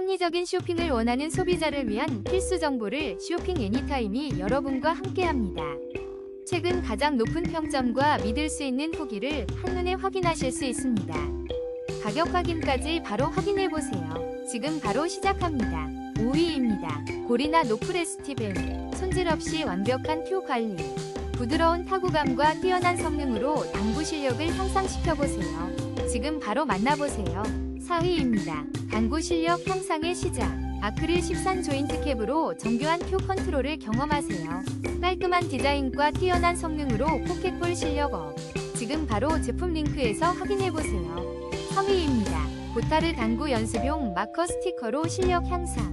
합리적인 쇼핑을 원하는 소비자를 위한 필수 정보를 쇼핑 애니타임이 여러분과 함께합니다. 최근 가장 높은 평점과 믿을 수 있는 후기를 한눈에 확인하실 수 있습니다. 가격 확인까지 바로 확인해 보세요. 지금 바로 시작합니다. 5위입니다. 고리나 노프레스티벤 손질 없이 완벽한 표 관리 부드러운 타구감과 뛰어난 성능으로 당구 실력을 향상시켜 보세요. 지금 바로 만나보세요. 4위입니다. 당구 실력 향상의 시작. 아크릴 13 조인트 캡으로 정교한 표 컨트롤을 경험하세요. 깔끔한 디자인과 뛰어난 성능으로 포켓볼 실력 업. 지금 바로 제품 링크에서 확인해보세요. 3위입니다. 보타르 당구 연습용 마커 스티커로 실력 향상.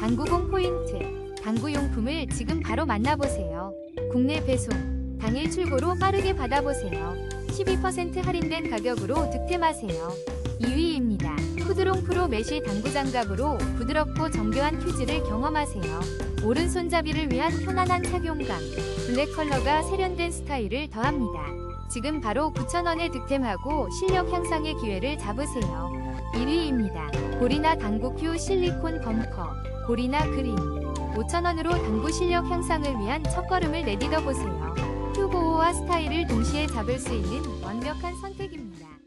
당구공 포인트. 당구 용품을 지금 바로 만나보세요. 국내 배송. 당일 출고로 빠르게 받아보세요. 12% 할인된 가격으로 득템하세요. 2위입니다. 푸드롱 프로 메쉬 당구 장갑으로 부드럽고 정교한 퀴즈를 경험하세요. 오른손잡이를 위한 편안한 착용감, 블랙 컬러가 세련된 스타일을 더합니다. 지금 바로 9,000원에 득템하고 실력 향상의 기회를 잡으세요. 1위입니다. 고리나 당구 큐 실리콘 범퍼, 고리나 그린. 5,000원으로 당구 실력 향상을 위한 첫걸음을 내딛어 보세요. 큐 보호와 스타일을 동시에 잡을 수 있는 완벽한 선택입니다.